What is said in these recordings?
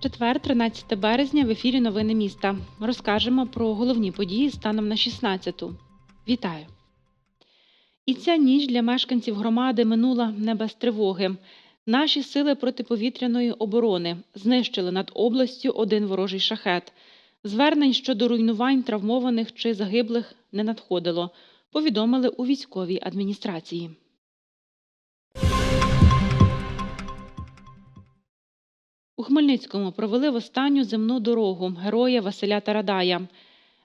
Четвер, 13 березня, в ефірі Новини міста. Розкажемо про головні події станом на 16-ту. Вітаю! І ця ніч для мешканців громади минула не без тривоги. Наші сили протиповітряної оборони знищили над областю один ворожий шахет. Звернень щодо руйнувань травмованих чи загиблих не надходило, повідомили у військовій адміністрації. У Хмельницькому провели в останню земну дорогу героя Василя Тарадая.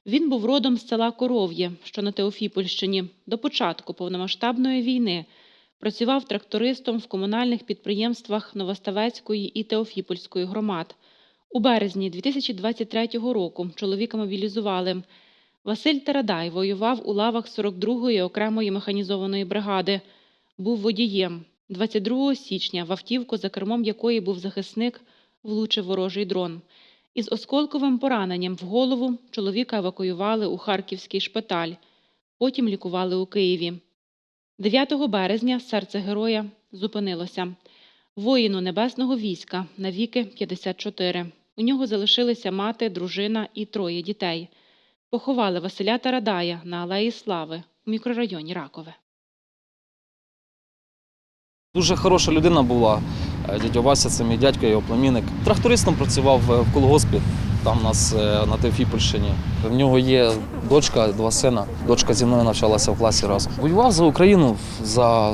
Він був родом з села Коров'є, що на Теофіпольщині, до початку повномасштабної війни. Працював трактористом в комунальних підприємствах Новоставецької і Теофіпольської громад. У березні 2023 року чоловіка мобілізували. Василь Тарадай воював у лавах 42-ї окремої механізованої бригади. Був водієм. 22 січня в автівку, за кермом якої був захисник, влучив ворожий дрон. Із осколковим пораненням в голову чоловіка евакуювали у Харківський шпиталь, потім лікували у Києві. 9 березня серце героя зупинилося. Воїну небесного війська на віки 54. У нього залишилися мати, дружина і троє дітей. Поховали Василя Тарадая на Алеї Слави у мікрорайоні Ракове. Дуже хороша людина була. Е, Дядя Вася, це мій дядько, його племінник. Трактористом працював е, в колгоспі, там у нас е, на Теофіпольщині. В нього є дочка, два сина. Дочка зі мною навчалася в класі разом. Воював за Україну, за,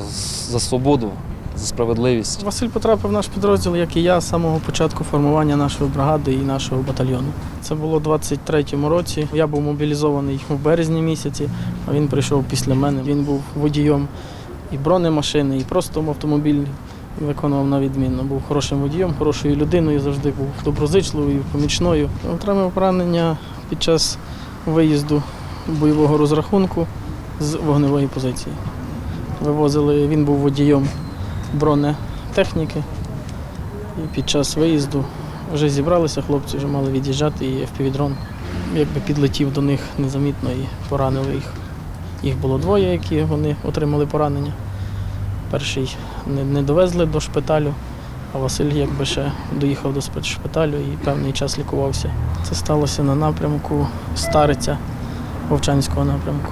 за свободу, за справедливість. Василь потрапив в наш підрозділ, як і я, з самого початку формування нашої бригади і нашого батальйону. Це було у 23-му році. Я був мобілізований у березні місяці, а він прийшов після мене. Він був водієм і бронемашини, і просто автомобіль виконував на відмінно. Був хорошим водієм, хорошою людиною, завжди був доброзичливою, помічною. Отримав поранення під час виїзду бойового розрахунку з вогневої позиції. Вивозили, він був водієм бронетехніки. І під час виїзду вже зібралися хлопці, вже мали від'їжджати, і FPV-дрон якби підлетів до них незамітно і поранили їх. Їх було двоє, які вони отримали поранення. Перший не, довезли до шпиталю, а Василь якби ще доїхав до спецшпиталю і певний час лікувався. Це сталося на напрямку Стариця Вовчанського напрямку.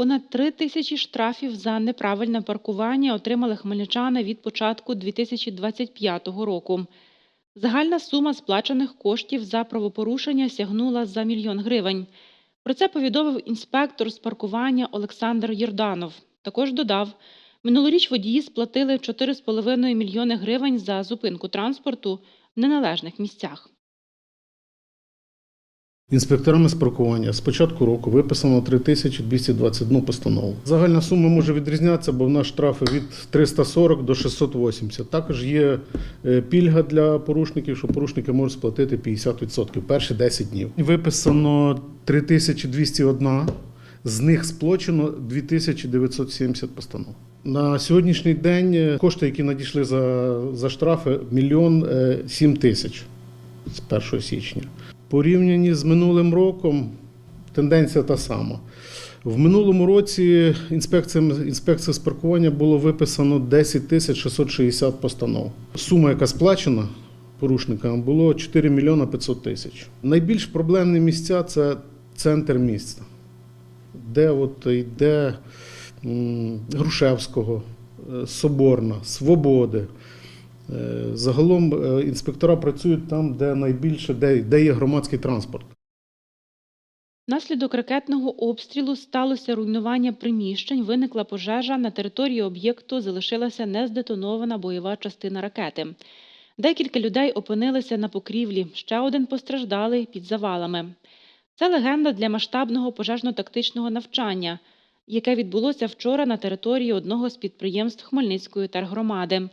Понад три тисячі штрафів за неправильне паркування отримали хмельничани від початку 2025 року. Загальна сума сплачених коштів за правопорушення сягнула за мільйон гривень. Про це повідомив інспектор з паркування Олександр Єрданов. Також додав, минулоріч водії сплатили 4,5 мільйони гривень за зупинку транспорту в неналежних місцях. Інспекторами з паркування з початку року виписано 3221 постанову. Загальна сума може відрізнятися, бо в нас штрафи від 340 до 680. Також є е, пільга для порушників, що порушники можуть сплатити 50% перші 10 днів. Виписано 3201, з них сплачено 2970 постанов. На сьогоднішній день е, кошти, які надійшли за, за штрафи, мільйон е, сім тисяч з 1 січня. Порівняні з минулим роком тенденція та сама. В минулому році інспекція з паркування було виписано 10 тисяч 660 постанов. Сума, яка сплачена порушникам, було 4 мільйона 500 тисяч. Найбільш проблемні місця це центр міста, де от йде Грушевського, е, Соборна, Свободи. Е, Загалом е, інспектора працюють там, де найбільше, де, де є громадський транспорт. Внаслідок ракетного обстрілу сталося руйнування приміщень, виникла пожежа. На території об'єкту залишилася нездетонована бойова частина ракети. Декілька людей опинилися на покрівлі, ще один постраждалий під завалами. Це легенда для масштабного пожежно-тактичного навчання, яке відбулося вчора на території одного з підприємств Хмельницької тергромади.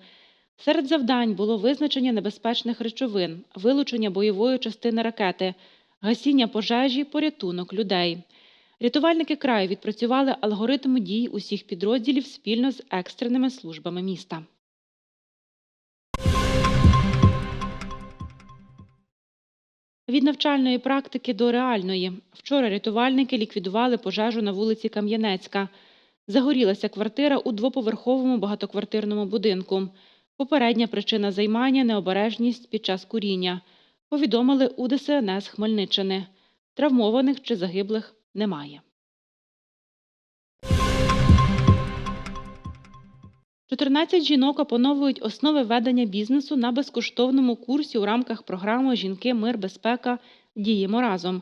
Серед завдань було визначення небезпечних речовин, вилучення бойової частини ракети, гасіння пожежі, порятунок людей. Рятувальники краю відпрацювали алгоритм дій усіх підрозділів спільно з екстреними службами міста. Від навчальної практики до реальної. Вчора рятувальники ліквідували пожежу на вулиці Кам'янецька. Загорілася квартира у двоповерховому багатоквартирному будинку. Попередня причина займання необережність під час куріння. Повідомили у ДСНС Хмельниччини. Травмованих чи загиблих немає. 14 жінок опановують основи ведення бізнесу на безкоштовному курсі у рамках програми Жінки, мир, безпека. Діємо разом.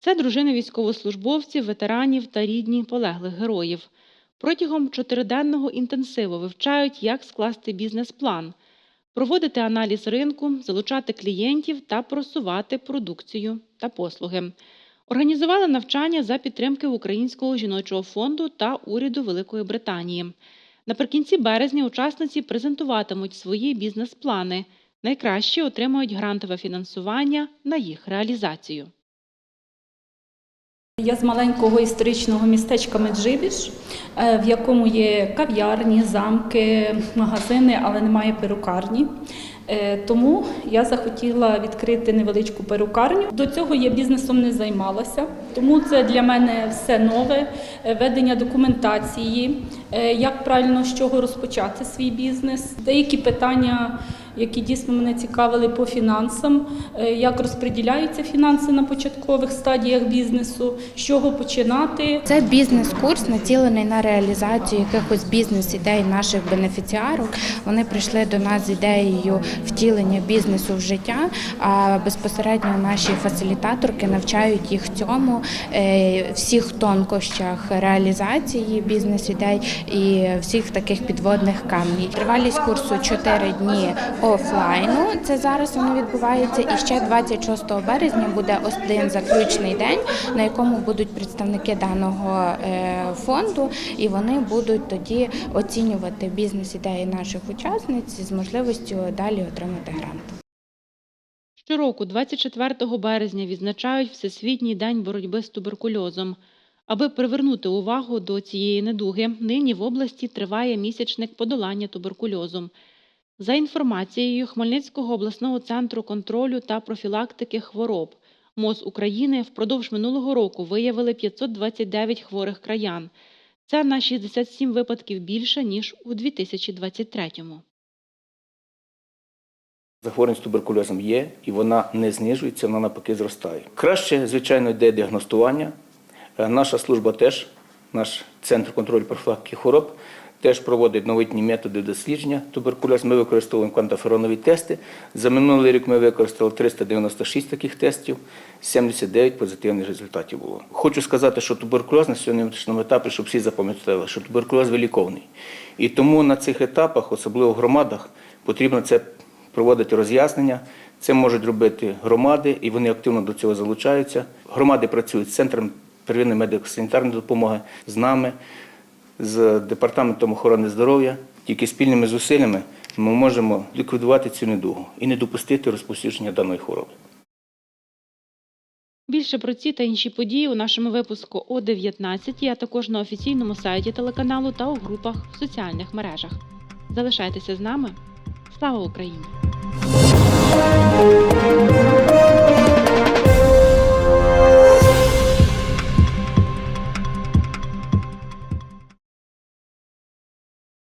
Це дружини військовослужбовців, ветеранів та рідні полеглих героїв. Протягом чотириденного інтенсиву вивчають, як скласти бізнес-план, проводити аналіз ринку, залучати клієнтів та просувати продукцію та послуги. Організували навчання за підтримки Українського жіночого фонду та уряду Великої Британії. Наприкінці березня учасниці презентуватимуть свої бізнес-плани. Найкращі отримають грантове фінансування на їх реалізацію. Я з маленького історичного містечка Меджибіж, е, в якому є кав'ярні, замки, магазини, але немає перукарні. Е, Тому я захотіла відкрити невеличку перукарню. До цього я бізнесом не займалася, тому це для мене все нове е, ведення документації, як правильно з чого розпочати свій бізнес. Деякі питання, які дійсно мене цікавили по фінансам, е, як розподіляються фінанси на початкових стадіях бізнесу, з чого починати. Це бізнес-курс націлений на реалізацію якихось бізнес-ідей наших бенефіціарок. Вони прийшли до нас з ідеєю втілення бізнесу в життя. А безпосередньо наші фасилітаторки навчають їх цьому е, всіх тонкощах реалізації бізнес-ідей і всіх таких підводних камнів. Тривалість курсу 4 дні офлайну. Це зараз воно відбувається. І ще 26 березня буде один заключний день, на якому будуть представники даного е, фонду, і вони будуть тоді оцінювати бізнес-ідеї наших учасниць з можливістю далі отримати грант. Щороку, 24 березня, відзначають Всесвітній день боротьби з туберкульозом. Аби привернути увагу до цієї недуги, нині в області триває місячник подолання туберкульозу. За інформацією Хмельницького обласного центру контролю та профілактики хвороб МОЗ України впродовж минулого року виявили 529 хворих краян. Це на 67 випадків більше, ніж у 2023-му. Захворюваність туберкульозом є, і вона не знижується, вона навпаки зростає. Краще, звичайно, йде діагностування. Е, Наша служба теж, наш центр контролю профілактики хвороб, теж проводить новітні методи дослідження туберкульозу. Ми використовуємо квантоферонові тести. За минулий рік ми використали 396 таких тестів, 79 позитивних результатів було. Хочу сказати, що туберкульоз на сьогоднішньому етапі, щоб всі запам'ятали, що туберкульоз виліковний. І тому на цих етапах, особливо в громадах, потрібно це проводити роз'яснення. Це можуть робити громади, і вони активно до цього залучаються. Громади працюють з центром первинної медико-санітарної допомоги, з нами, з департаментом охорони здоров'я. Тільки спільними зусиллями ми можемо ліквідувати цю недугу і не допустити розповсюдження даної хвороби. Більше про ці та інші події у нашому випуску о 19, а також на офіційному сайті телеканалу та у групах в соціальних мережах. Залишайтеся з нами. Слава Україні!